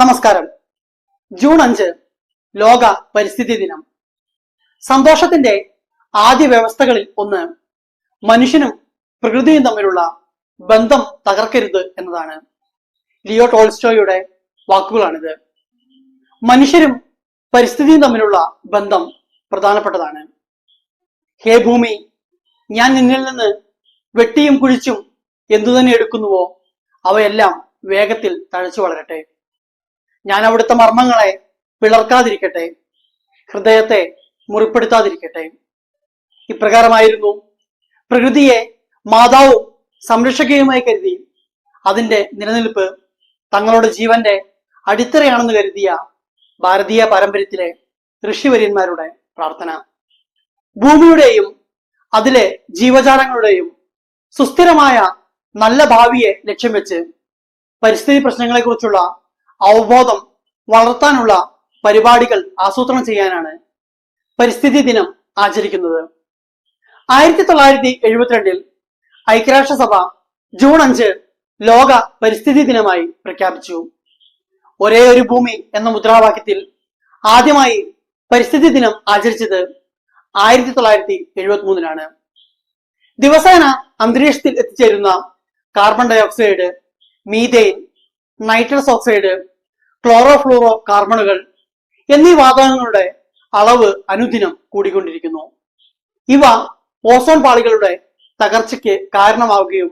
നമസ്കാരം. ജൂൺ അഞ്ച് ലോക പരിസ്ഥിതി ദിനം. സന്തോഷത്തിന്റെ ആദ്യ വ്യവസ്ഥകളിൽ ഒന്ന് മനുഷ്യനും പ്രകൃതിയും തമ്മിലുള്ള ബന്ധം തകർക്കരുത് എന്നതാണ്. ലിയോ ടോൾസ്റ്റോയുടെ വാക്കുകളാണിത്. മനുഷ്യരും പരിസ്ഥിതിയും തമ്മിലുള്ള ബന്ധം പ്രധാനപ്പെട്ടതാണ്. ഹേ ഭൂമി ഞാൻ നിന്നിൽ നിന്ന് വെട്ടിയും കുഴിച്ചും എന്തുതന്നെ എടുക്കുന്നുവോ അവയെല്ലാം വേഗത്തിൽ തഴച്ചു വളരട്ടെ. ഞാൻ അവിടുത്തെ മർമ്മങ്ങളെ പിളർക്കാതിരിക്കട്ടെ ഹൃദയത്തെ മുറിപ്പെടുത്താതിരിക്കട്ടെ. ഇപ്രകാരമായിരുന്നു പ്രകൃതിയെ മാതാവും സംരക്ഷകയുമായി കരുതി അതിന്റെ നിലനിൽപ്പ് തങ്ങളുടെ ജീവന്റെ അടിത്തറയാണെന്ന് കരുതിയ ഭാരതീയ പാരമ്പര്യത്തിലെ ഋഷിവര്യന്മാരുടെ പ്രാർത്ഥന. ഭൂമിയുടെയും അതിലെ ജീവജാലങ്ങളുടെയും സുസ്ഥിരമായ നല്ല ഭാവിയെ ലക്ഷ്യം വെച്ച് പരിസ്ഥിതി പ്രശ്നങ്ങളെക്കുറിച്ചുള്ള അവബോധം വളർത്താനുള്ള പരിപാടികൾ ആസൂത്രണം ചെയ്യാനാണ് പരിസ്ഥിതി ദിനം ആചരിക്കുന്നത്. ആയിരത്തി തൊള്ളായിരത്തി എഴുപത്തിരണ്ടിൽ ഐക്യരാഷ്ട്രസഭ ജൂൺ അഞ്ച് ലോക പരിസ്ഥിതി ദിനമായി പ്രഖ്യാപിച്ചു. ഒരേ ഒരു ഭൂമി എന്ന മുദ്രാവാക്യത്തിൽ ആദ്യമായി പരിസ്ഥിതി ദിനം ആചരിച്ചത് ആയിരത്തി തൊള്ളായിരത്തി എഴുപത്തി മൂന്നിലാണ് ദിവസേന അന്തരീക്ഷത്തിൽ എത്തിച്ചേരുന്ന carbon dioxide methane nitrous oxide chlorofluoro കാർബണുകൾ എന്നീ വാതകങ്ങളുടെ അളവ് അനുദിനം കൂടിക്കൊണ്ടിരിക്കുന്നു. ഇവ ഓസോൺ പാളികളുടെ തകർച്ചയ്ക്ക് കാരണമാവുകയും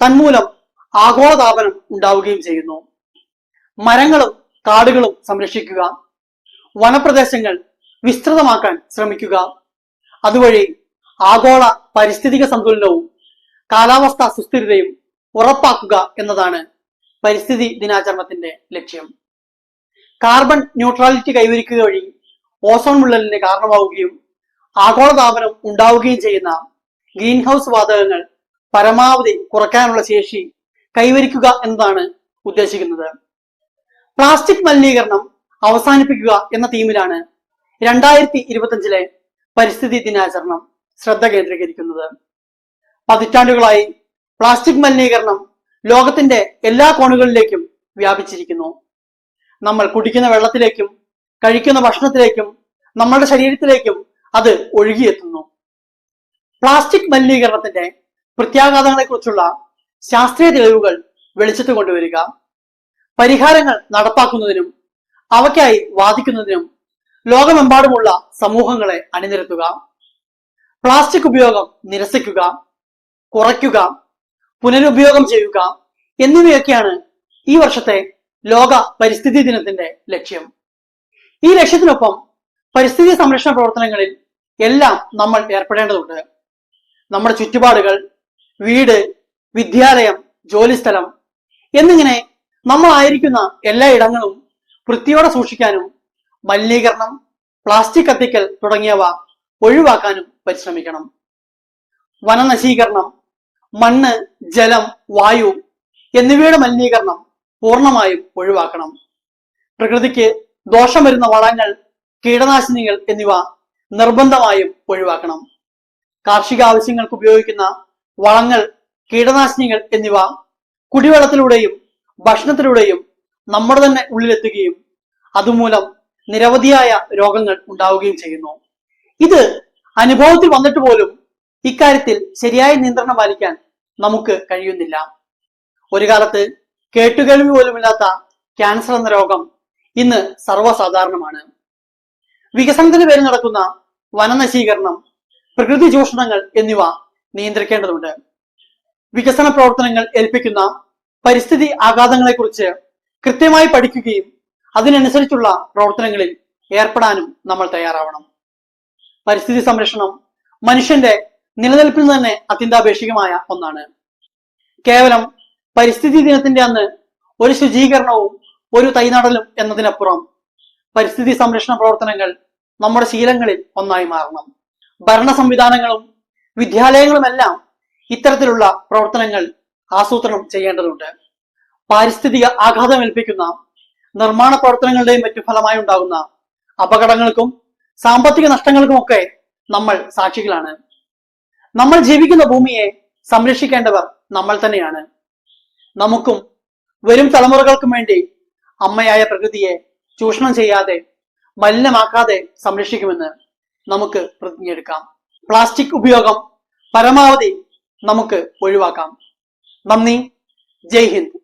തന്മൂലം ആഗോളതാപനം ഉണ്ടാവുകയും ചെയ്യുന്നു. മരങ്ങളും കാടുകളും സംരക്ഷിക്കുക വനപ്രദേശങ്ങൾ വിസ്തൃതമാക്കാൻ ശ്രമിക്കുക അതുവഴി ആഗോള പരിസ്ഥിതിക സന്തുലനവും കാലാവസ്ഥാ സുസ്ഥിരതയും ഉറപ്പാക്കുക എന്നതാണ് പരിസ്ഥിതി ദിനാചരണത്തിന്റെ ലക്ഷ്യം. കാർബൺ ന്യൂട്രാലിറ്റി കൈവരിക്കുക വഴി ഓസോൺ വിള്ളലിന് കാരണമാവുകയും ആഗോളതാപനം ഉണ്ടാവുകയും ചെയ്യുന്ന ഗ്രീൻ ഹൗസ് വാതകങ്ങൾ പരമാവധി കുറയ്ക്കാനുള്ള ശേഷി കൈവരിക്കുക എന്നതാണ് ഉദ്ദേശിക്കുന്നത്. പ്ലാസ്റ്റിക് മലിനീകരണം അവസാനിപ്പിക്കുക എന്ന തീമിലാണ് രണ്ടായിരത്തി ഇരുപത്തിയഞ്ചിലെ പരിസ്ഥിതി ദിനാചരണം ശ്രദ്ധ കേന്ദ്രീകരിക്കുന്നത്. പതിറ്റാണ്ടുകളായി പ്ലാസ്റ്റിക് മലിനീകരണം ലോകത്തിന്റെ എല്ലാ കോണുകളിലേക്കും വ്യാപിച്ചിരിക്കുന്നു. നമ്മൾ കുടിക്കുന്ന വെള്ളത്തിലേക്കും കഴിക്കുന്ന ഭക്ഷണത്തിലേക്കും നമ്മളുടെ ശരീരത്തിലേക്കും അത് ഒഴുകിയെത്തുന്നു. പ്ലാസ്റ്റിക് മലിനീകരണത്തിന്റെ പ്രത്യാഘാതങ്ങളെക്കുറിച്ചുള്ള ശാസ്ത്രീയ തെളിവുകൾ വെളിച്ചത്ത് കൊണ്ടുവരിക. പരിഹാരങ്ങൾ നടപ്പാക്കുന്നതിനും അവയ്ക്കായി വാദിക്കുന്നതിനും ലോകമെമ്പാടുമുള്ള സമൂഹങ്ങളെ അണിനിരത്തുക. പ്ലാസ്റ്റിക് ഉപയോഗം നിരസിക്കുക കുറയ്ക്കുക പുനരുപയോഗം ചെയ്യുക എന്നിവയൊക്കെയാണ് ഈ വർഷത്തെ ലോക പരിസ്ഥിതി ദിനത്തിന്റെ ലക്ഷ്യം. ഈ ലക്ഷ്യത്തിനൊപ്പം പരിസ്ഥിതി സംരക്ഷണ പ്രവർത്തനങ്ങളിൽ എല്ലാം നമ്മൾ ഏർപ്പെടേണ്ടതുണ്ട്. നമ്മുടെ ചുറ്റുപാടുകൾ വീട് വിദ്യാലയം ജോലിസ്ഥലം എന്നിങ്ങനെ നമ്മൾ ആയിരിക്കുന്ന എല്ലാ ഇടങ്ങളും വൃത്തിയോടെ സൂക്ഷിക്കാനും മലിനീകരണം പ്ലാസ്റ്റിക് കത്തിക്കൽ തുടങ്ങിയവ ഒഴിവാക്കാനും പരിശ്രമിക്കണം. വനനശീകരണം മണ്ണ് ജലം വായു എന്നിവയുടെ മലിനീകരണം പൂർണമായും ഒഴിവാക്കണം. പ്രകൃതിക്ക് ദോഷം വരുന്ന വളങ്ങൾ കീടനാശിനികൾ എന്നിവ നിർബന്ധമായും ഒഴിവാക്കണം. കാർഷിക ആവശ്യങ്ങൾക്ക് ഉപയോഗിക്കുന്ന വളങ്ങൾ കീടനാശിനികൾ എന്നിവ കുടിവെള്ളത്തിലൂടെയും ഭക്ഷണത്തിലൂടെയും നമ്മുടെ തന്നെ ഉള്ളിലെത്തുകയും അതുമൂലം നിരവധിയായ രോഗങ്ങൾ ഉണ്ടാവുകയും ചെയ്യുന്നു. ഇത് അനുഭവത്തിൽ വന്നിട്ട് പോലും ഇക്കാര്യത്തിൽ ശരിയായ നിയന്ത്രണം പാലിക്കാൻ നമുക്ക് കഴിയുന്നില്ല. ഒരു കാലത്ത് കേട്ടുകേൾവി പോലുമില്ലാത്ത ക്യാൻസർ എന്ന രോഗം ഇന്ന് സർവസാധാരണമാണ്. വികസനത്തിന് പേര് നടക്കുന്ന വനനശീകരണം പ്രകൃതി ചൂഷണങ്ങൾ എന്നിവ നിയന്ത്രിക്കേണ്ടതുണ്ട്. വികസന പ്രവർത്തനങ്ങൾ ഏൽപ്പിക്കുന്ന പരിസ്ഥിതി ആഘാതങ്ങളെക്കുറിച്ച് കൃത്യമായി പഠിക്കുകയും അതിനനുസരിച്ചുള്ള പ്രവർത്തനങ്ങളിൽ ഏർപ്പെടാനും നമ്മൾ തയ്യാറാവണം. പരിസ്ഥിതി സംരക്ഷണം മനുഷ്യന്റെ നിലനിൽപ്പിന് തന്നെ അത്യന്താപേക്ഷികമായ ഒന്നാണ്. കേവലം പരിസ്ഥിതി ദിനത്തിന്റെ അന്ന് ഒരു ശുചീകരണവും ഒരു തൈനടലും എന്നതിനപ്പുറം പരിസ്ഥിതി സംരക്ഷണ പ്രവർത്തനങ്ങൾ നമ്മുടെ ശീലങ്ങളിൽ ഒന്നായി മാറണം. ഭരണ സംവിധാനങ്ങളും വിദ്യാലയങ്ങളുമെല്ലാം ഇത്തരത്തിലുള്ള പ്രവർത്തനങ്ങൾ ആസൂത്രണം ചെയ്യേണ്ടതുണ്ട്. പാരിസ്ഥിതിക ആഘാതം ഏൽപ്പിക്കുന്ന നിർമ്മാണ പ്രവർത്തനങ്ങളുടെയും മറ്റു ഫലമായി ഉണ്ടാകുന്ന അപകടങ്ങൾക്കും സാമ്പത്തിക നഷ്ടങ്ങൾക്കുമൊക്കെ നമ്മൾ സാക്ഷികളാണ്. നമ്മൾ ജീവിക്കുന്ന ഭൂമിയെ സംരക്ഷിക്കേണ്ടവർ നമ്മൾ തന്നെയാണ്. നമുക്കും വരും തലമുറകൾക്കും വേണ്ടി അമ്മയായ പ്രകൃതിയെ ചൂഷണം ചെയ്യാതെ മലിനമാക്കാതെ സംരക്ഷിക്കുമെന്ന് നമുക്ക് പ്രതിജ്ഞയെടുക്കാം. പ്ലാസ്റ്റിക് ഉപയോഗം പരമാവധി നമുക്ക് ഒഴിവാക്കാം. നന്ദി. ജയ് ഹിന്ദ്.